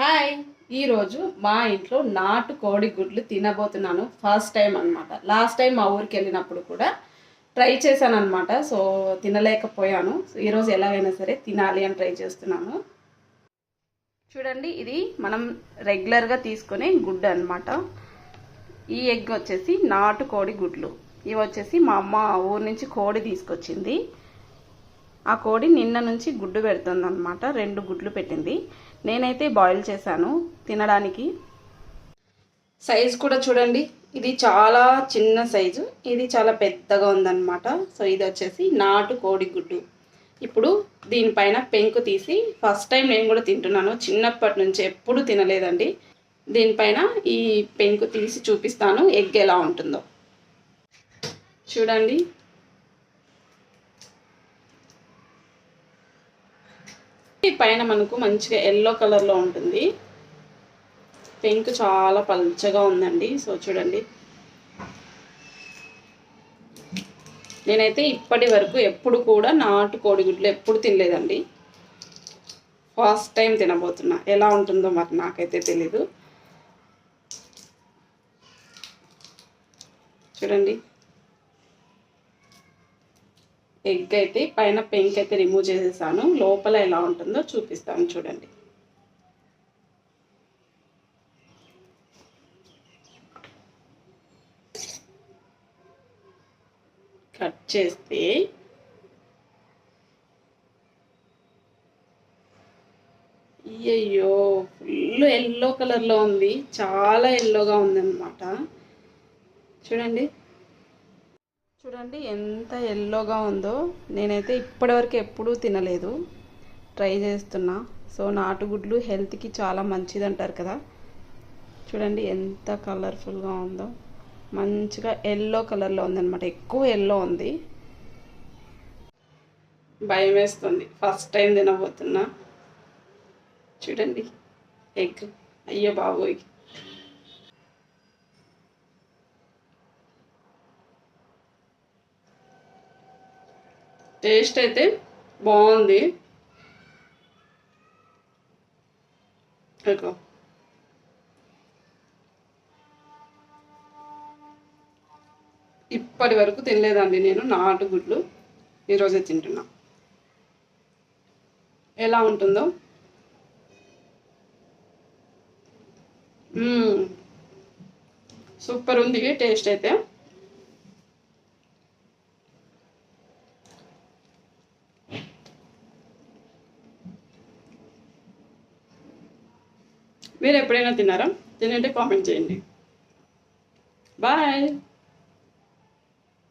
Hi. ఈరోజు మా ఇంట్లో నాటు కోడి గుడ్లు తినబోతున్నాను. ఫస్ట్ టైం అనమాట లాస్ట్ టైం మా ఊరికి వెళ్ళినప్పుడు కూడా ట్రై చేశాను అనమాట సో తినలేకపోయాను ఈరోజు ఎలాగైనా సరే తినాలి అని ట్రై చేస్తున్నాను. చూడండి ఇది మనం రెగ్యులర్గా తీసుకునే గుడ్డు అనమాట ఈ ఎగ్ వచ్చేసి నాటు కోడి గుడ్లు. ఇవి వచ్చేసి మా అమ్మ ఊరు నుంచి కోడి తీసుకొచ్చింది. ఆ కోడి నిన్న నుంచి గుడ్డు పెడుతుందనమాట రెండు గుడ్లు పెట్టింది. నేనైతే బాయిల్ చేశాను. తినడానికి. సైజు కూడా చూడండి. ఇది చాలా చిన్న సైజు. ఇది చాలా పెద్దగా ఉందన్నమాట. సో ఇది వచ్చేసి నాటు కోడి గుడ్డు. ఇప్పుడు దీనిపైన పెంకు తీసి ఫస్ట్ టైం నేను కూడా తింటున్నాను. చిన్నప్పటి నుంచి ఎప్పుడు తినలేదండి. దీనిపైన ఈ పెంకు తీసి చూపిస్తాను. ఎగ్ ఎలా ఉంటుందో. చూడండి. పైన మనకు మంచిగా ఎల్లో కలర్లో ఉంటుంది. పెంక్ చాలా పల్చగా ఉందండి. సో చూడండి. నేనైతే ఇప్పటి వరకు ఎప్పుడు కూడా నాటు కోడిగుడ్లు ఎప్పుడు తినలేదండి. ఫస్ట్ టైం తినబోతున్నా. ఎలా ఉంటుందో మరి నాకైతే తెలీదు. చూడండి. ఎగ్ అయితే పైన పెంక్ అయితే రిమూవ్ చేసేసాను. లోపల ఎలా ఉంటుందో చూపిస్తాను చూడండి. కట్ చేస్తే అయ్యయ్యో ఫుల్ ఎల్లో కలర్లో ఉంది. చాలా ఎల్లోగా ఉందన్నమాట. చూడండి. చూడండి ఎంత ఎల్లోగా ఉందో. నేనైతే ఇప్పటివరకు ఎప్పుడూ తినలేదు. ట్రై చేస్తున్నా. సో నాటుగుడ్లు హెల్త్కి చాలా మంచిది అంటారు కదా. చూడండి ఎంత కలర్ఫుల్గా ఉందో. మంచిగా ఎల్లో కలర్లో ఉందన్నమాట. ఎక్కువ ఎల్లో ఉంది. భయం వేస్తుంది. ఫస్ట్ టైం తినబోతున్నా. చూడండి ఎగ్ అయ్యో బాబోయ్. టేస్ట్ అయితే బాగుంది. ఇప్పటి వరకు తినలేదండి నేను నాటుగుడ్లు ఈరోజే తింటున్నా. ఎలా ఉంటుందో? సూపర్ ఉంది టేస్ట్ అయితే. మీరు ఎప్పుడైనా తిన్నారా? తినంటే కామెంట్ చేయండి. బాయ్.